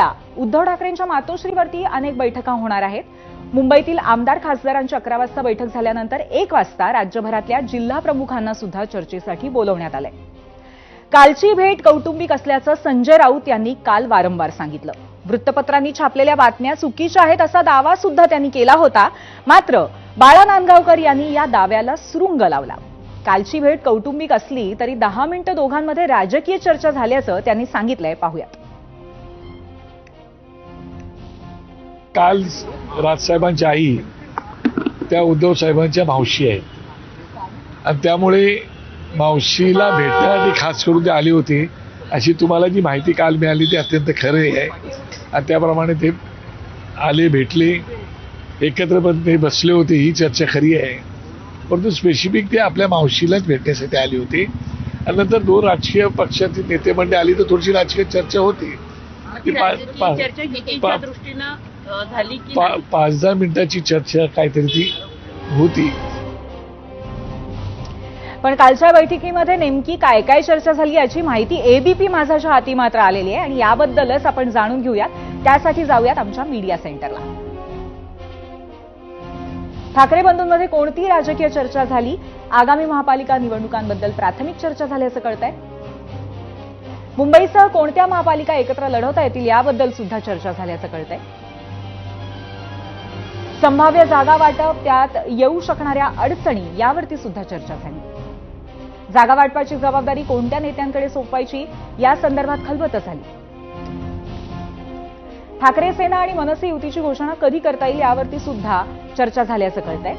उद्या उद्धव ठाकरेंच्या मातोश्रीवरती अनेक बैठका होणार आहेत. मुंबईतील आमदार खासदारांची अकरा वाजता बैठक झाल्यानंतर एक वाजता राज्यभरातल्या जिल्हा प्रमुखांना सुद्धा चर्चेसाठी बोलवण्यात आलंय. कालची भेट कौटुंबिक असल्याचं संजय राऊत यांनी काल वारंवार सांगितलं. वृत्तपत्रांनी छापलेल्या बातम्या चुकीच्या आहेत असा दावा सुद्धा त्यांनी केला होता. मात्र बाळा नांदगावकर यांनी या दाव्याला सुरुंग लावला. कालची भेट कौटुंबिक असली तरी दहा मिनिटं दोघांमध्ये राजकीय चर्चा झाल्याचं त्यांनी सांगितलंय. पाहूयात. काल राजसाहेबांची आई त्या उद्धव साहेबांच्या मावशी आहेत आणि त्यामुळे मावशीला भेटण्यासाठी खास करून ते आली होती. अशी तुम्हाला जी माहिती काल मिळाली ती अत्यंत खरी आहे. आणि त्याप्रमाणे ते आले भेटले. एकत्रपणे बसले होते ही चर्चा खरी आहे. परंतु स्पेसिफिक ते आपल्या मावशीलाच भेटण्यासाठी आली होती. आणि नंतर दोन राजकीय पक्षातील नेते मंडळी आली तर थोडीशी राजकीय चर्चा होती. ती पा- झाली की? पाच दहा मिनिटाची चर्चा काहीतरी ती होती. पण कालच्या बैठकीमध्ये नेमकी काय काय चर्चा झाली याची माहिती एबीपी माझाच्या हाती मात्र आलेली आहे आणि याबद्दलच आपण जाणून घेऊयात. त्यासाठी जाऊयात आमच्या मीडिया सेंटरला. ठाकरे बंधूंमध्ये कोणती राजकीय चर्चा झाली? आगामी महापालिका निवडणुकांबद्दल प्राथमिक चर्चा झाल्याचं कळतंय. मुंबईसह कोणत्या महापालिका एकत्र लढवता येतील याबद्दल सुद्धा चर्चा झाल्याचं कळतंय. संभाव्य जागा वाटप त्यात येऊ शकणाऱ्या अडचणी यावरती सुद्धा चर्चा झाली. जागा वाटपाची जबाबदारी कोणत्या नेत्यांकडे सोपवायची या संदर्भात खलबत झाली. ठाकरे सेना आणि मनसे युतीची घोषणा कधी करता येईल यावरती सुद्धा चर्चा झाल्याचं कळतंय.